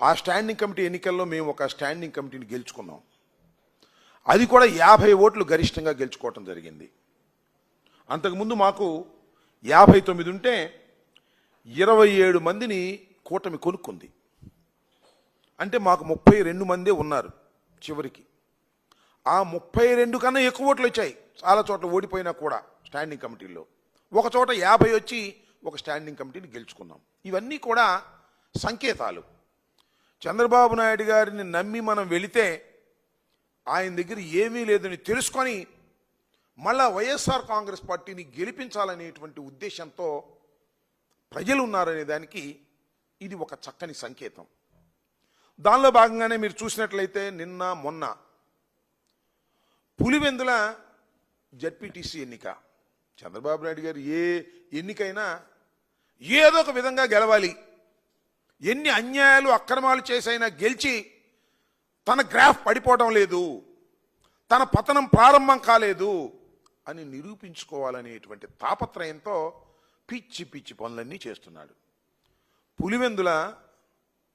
ఆ standing committee ఎన్నికల్లో మేము ఒక స్టాండింగ్ కమిటీని గెలుచుకున్నాం. అది కూడా యాభై ఓట్లు గరిష్టంగా గెలుచుకోవటం జరిగింది. అంతకుముందు మాకు యాభై తొమ్మిది ఉంటే ఇరవై ఏడు మందిని కూటమి కొనుక్కుంది. అంటే మాకు ముప్పై రెండు మందే ఉన్నారు చివరికి. ఆ ముప్పై రెండు కన్నా ఎక్కువ ఓట్లు వచ్చాయి. చాలా చోట్ల ఓడిపోయినా కూడా స్టాండింగ్ కమిటీలో ఒక చోట యాభై వచ్చి ఒక స్టాండింగ్ కమిటీని గెలుచుకున్నాం. ఇవన్నీ కూడా సంకేతాలు. చంద్రబాబు నాయుడు గారిని నమ్మి మనం వెళితే ఆయన దగ్గర ఏమీ లేదని తెలుసుకొని మళ్ళా వైఎస్ఆర్ కాంగ్రెస్ పార్టీని గెలిపించాలనేటువంటి ఉద్దేశంతో ప్రజలు ఉన్నారనే దానికి ఇది ఒక చక్కని సంకేతం. దానిలో భాగంగానే మీరు చూసినట్లయితే నిన్న మొన్న పులివెందుల జడ్పీటీసీ ఎన్నిక. చంద్రబాబు నాయుడు గారు ఏ ఎన్నికైనా ఏదో ఒక విధంగా గెలవాలి. ఎన్ని అన్యాయాలు అక్రమాలు చేసైనా గెలిచి తన గ్రాఫ్ పడిపోవడం లేదు తన పతనం ప్రారంభం కాలేదు అని నిరూపించుకోవాలనేటువంటి తాపత్రయంతో పిచ్చి పిచ్చి పనులన్నీ చేస్తున్నాడు. పులివెందుల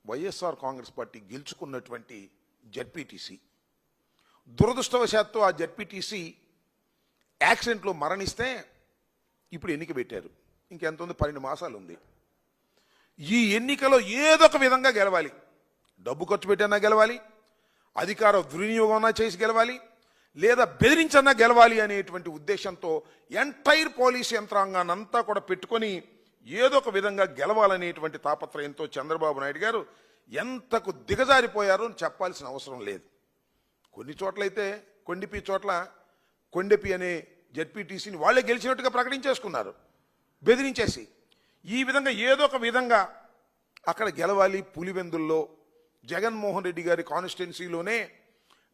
వైఎస్ఆర్ కాంగ్రెస్ పార్టీ గెలుచుకున్నటువంటి జడ్పీటీసీ. దురదృష్టవశాత్తు ఆ జడ్పీటీసీ యాక్సిడెంట్లో మరణిస్తే ఇప్పుడు ఎన్నిక పెట్టారు. ఇంకెంత ఉంది? పన్నెండు మాసాలు ఉంది ఈ ఎన్నికలో ఏదో ఒక విధంగా గెలవాలి. డబ్బు ఖర్చు పెట్టినా గెలవాలి అధికార దుర్వినియోగం చేసి గెలవాలి లేదా బెదిరించన్నా గెలవాలి అనేటువంటి ఉద్దేశంతో ఎంటైర్ పోలీస్ యంత్రాంగాన్ని అంతా కూడా పెట్టుకొని ఏదో ఒక విధంగా గెలవాలనేటువంటి తాపత్రయంతో చంద్రబాబు నాయుడు గారు ఎంతకు దిగజారిపోయారో అని చెప్పాల్సిన అవసరం లేదు. కొన్ని చోట్లయితే కొండిపి చోట్ల కొండెపి అనే జడ్పీటీసీని వాళ్ళే గెలిచినట్టుగా ప్రకటించేసుకున్నారు బెదిరించేసి. ఈ విధంగా ఏదో ఒక విధంగా అక్కడ గెలవాలి పులివెందుల్లో జగన్మోహన్ రెడ్డి గారి కాన్స్టిట్యున్సీలోనే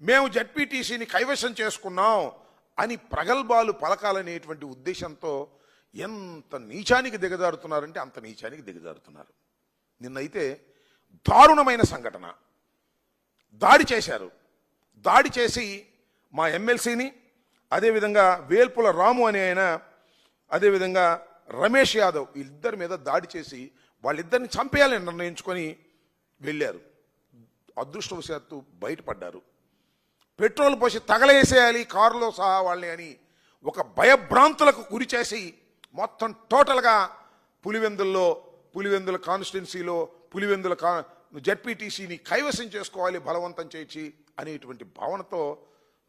మేము జడ్పీటీసీని కైవశం చేసుకున్నాం అని ప్రగల్భాలు పలకాలనేటువంటి ఉద్దేశంతో ఎంత నీచానికి దిగజారుతున్నారంటే అంత నీచానికి దిగజారుతున్నారు. నిన్నైతే దారుణమైన సంఘటన. దాడి చేశారు. దాడి చేసి మా ఎమ్మెల్సీని అదేవిధంగా వేల్పుల రాము అనే ఆయన అదేవిధంగా రమేష్ యాదవ్ వీళ్ళిద్దరి మీద దాడి చేసి వాళ్ళిద్దరిని చంపేయాలని నిర్ణయించుకొని వెళ్ళారు. అదృష్టవశాత్తు బయటపడ్డారు. పెట్రోల్ పోసి తగలేసేయాలి కారులో సహా వాళ్ళని అని ఒక భయభ్రాంతులకు గురి చేసి మొత్తం టోటల్గా పులివెందుల్లో పులివెందుల కాన్స్టిట్యున్సీలో పులివెందుల కా జడ్పీటీసీని కైవసం చేసుకోవాలి బలవంతం చేసి అనేటువంటి భావనతో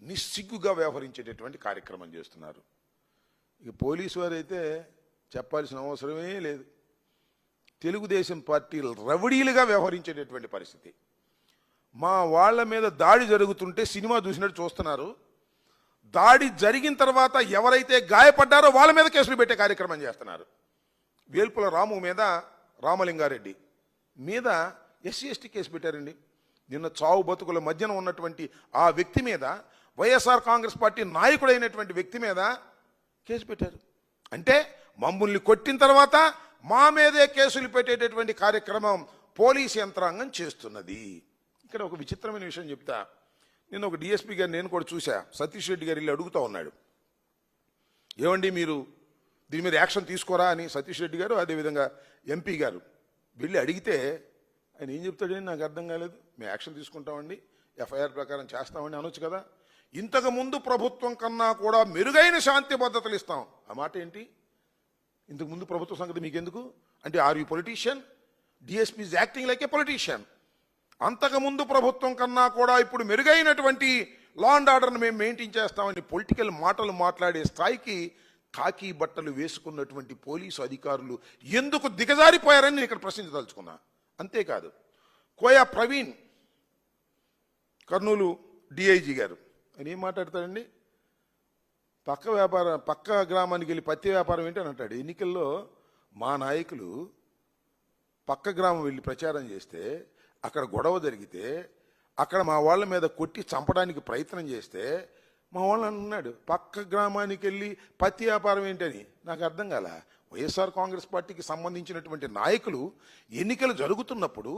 నిస్సిగ్గుగా వ్యవహరించేటటువంటి కార్యక్రమం చేస్తున్నారు. ఇక పోలీసు వారైతే చెప్పాల్సిన అవసరమే లేదు. తెలుగుదేశం పార్టీ రవడీలుగా వ్యవహరించేటటువంటి పరిస్థితి. మా వాళ్ళ మీద దాడి జరుగుతుంటే సినిమా చూసినట్టు చూస్తున్నారు. దాడి జరిగిన తర్వాత ఎవరైతే గాయపడ్డారో వాళ్ళ మీద కేసులు పెట్టే కార్యక్రమం చేస్తున్నారు. వేల్పుల రాము మీద రామలింగారెడ్డి మీద ఎస్సీ ఎస్టీ కేసు పెట్టారండి. నిన్న చావు బతుకుల మధ్యన ఉన్నటువంటి ఆ వ్యక్తి మీద వైఎస్ఆర్ కాంగ్రెస్ పార్టీ నాయకుడైనటువంటి వ్యక్తి మీద కేసు పెట్టారు. అంటే మమ్మల్ని కొట్టిన తర్వాత మా మీదే కేసులు పెట్టేటటువంటి కార్యక్రమం పోలీస్ యంత్రాంగం చేస్తున్నది. ఇక్కడ ఒక విచిత్రమైన విషయం చెప్తా. నేను ఒక డిఎస్పీ గారు నేను కూడా చూశా. సతీష్ రెడ్డి గారు వెళ్ళి అడుగుతా ఉన్నాడు. ఏమండి మీరు? దీని మీద యాక్షన్ తీసుకోరా అని సతీష్ రెడ్డి గారు అదేవిధంగా ఎంపీ గారు. వెళ్ళి అడిగితే ఆయన ఏం చెప్తాడని నాకు అర్థం కాలేదు. మేము యాక్షన్ తీసుకుంటామండి. ఎఫ్ఐఆర్ ప్రకారం చేస్తామండి అనొచ్చు కదా. ఇంతకు ముందు ప్రభుత్వం కన్నా కూడా మెరుగైన శాంతి భద్రతలు ఇస్తాం. ఆ మాట ఏంటి? ఇంతకు ముందు ప్రభుత్వ సంగతి మీకెందుకు? అంటే are you politician? DSP is acting like a politician. అంతకుముందు ప్రభుత్వం కన్నా కూడా ఇప్పుడు మెరుగైనటువంటి లా అండ్ ఆర్డర్ని మేము మెయింటైన్ చేస్తామని పొలిటికల్ మాటలు మాట్లాడే స్థాయికి కాకి బట్టలు వేసుకున్నటువంటి పోలీసు అధికారులు ఎందుకు దిగజారిపోయారని నేను ఇక్కడ ప్రశ్నించదలుచుకున్నా. అంతేకాదు కోయా ప్రవీణ్ కర్నూలు డిఐజీ గారు. ఆయన ఏం మాట్లాడతాడండి? పక్క వ్యాపారం పక్క గ్రామానికి వెళ్ళి పత్తి వ్యాపారం ఏంటి అని అంటాడు. ఎన్నికల్లో మా నాయకులు పక్క గ్రామం వెళ్ళి ప్రచారం చేస్తే అక్కడ గొడవ జరిగితే అక్కడ మా వాళ్ళ మీద కొట్టి చంపడానికి ప్రయత్నం చేస్తే మా వాళ్ళు అన్నాడు పక్క గ్రామానికి వెళ్ళి పత్తి వ్యాపారం ఏంటని? నాకు అర్థం కాల? వైఎస్ఆర్ కాంగ్రెస్ పార్టీకి సంబంధించినటువంటి నాయకులు ఎన్నికలు జరుగుతున్నప్పుడు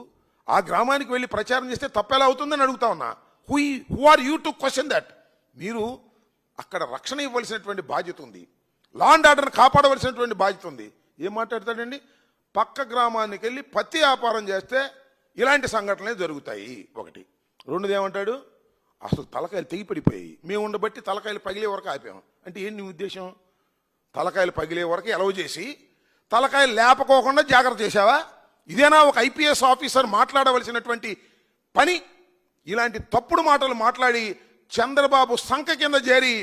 ఆ గ్రామానికి వెళ్ళి ప్రచారం చేస్తే తప్పెలా అవుతుందని అడుగుతా ఉన్నా. Who who are you to question that మీరు అక్కడ రక్షణ ఇవ్వాల్సినటువంటి బాధ్యత ఉంది. లా అండ్ ఆర్డర్ని కాపాడవలసినటువంటి బాధ్యత ఉంది. ఏం మాట్లాడతాడండి? పక్క గ్రామానికి వెళ్ళి పత్తి వ్యాపారం చేస్తే ఇలాంటి సంఘటనలే జరుగుతాయి. ఒకటి. రెండుది ఏమంటాడు? అసలు తలకాయలు తెగిపడిపోయాయి. మేము ఉండబట్టి తలకాయలు పగిలే వరకు ఆపాము అంటే ఏంటి నీ ఉద్దేశం? తలకాయలు పగిలే వరకు ఎలవ చేసి తలకాయలు లేపకోకుండా జాగ్రత్త చేశావా? ఇదేనా ఒక ఐపీఎస్ ఆఫీసర్ మాట్లాడవలసినటువంటి పని? ఇలాంటి తప్పుడు మాటలు మాట్లాడి చంద్రబాబు సంఖ కింద చేరి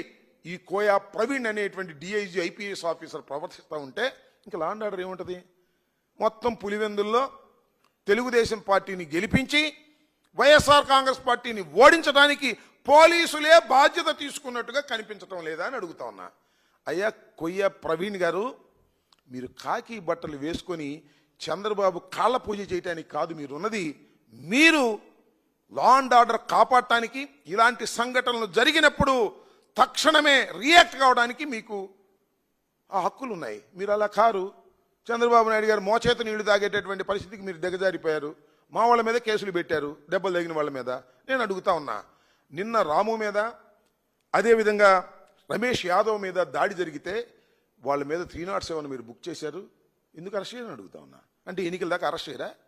ఈ కోయా ప్రవీణ్ అనేటువంటి డిఐజీ ఐపీఎస్ ఆఫీసర్ ప్రవర్తిస్తూ ఉంటే ఇంకా లాండ్ ఆర్డర్ ఏముంటుంది? మొత్తం పులివెందుల్లో తెలుగుదేశం పార్టీని గెలిపించి వైఎస్ఆర్ కాంగ్రెస్ పార్టీని ఓడించడానికి పోలీసులే బాధ్యత తీసుకున్నట్టుగా కనిపించటం లేదా అని అడుగుతా ఉన్నా. అయ్యా కొయ్య ప్రవీణ్ గారు మీరు కాకి బట్టలు వేసుకొని చంద్రబాబు కాళ్ళ పూజ చేయటానికి కాదు మీరున్నది మీరు లా అండ్ ఆర్డర్ కాపాడటానికి ఇలాంటి సంఘటనలు జరిగినప్పుడు తక్షణమే రియాక్ట్ కావడానికి మీకు ఆ హక్కులు ఉన్నాయి. మీరు అలా కారు. చంద్రబాబు నాయుడు గారు మోచేత నీళ్ళు తాగేటటువంటి పరిస్థితికి మీరు దిగజారిపోయారు. మా వాళ్ళ మీద కేసులు పెట్టారు. దెబ్బలు తగిన వాళ్ళ మీద. నేను అడుగుతా ఉన్నా నిన్న రాము మీద అదేవిధంగా రమేష్ యాదవ్ మీద దాడి జరిగితే వాళ్ళ మీద త్రీ నాట్ సెవెన్ మీరు బుక్ చేశారు. ఎందుకు అరెస్ట్ చేయని అడుగుతా ఉన్నా. అంటే ఎన్నికల దాకా అరెస్ట్ చేయరా?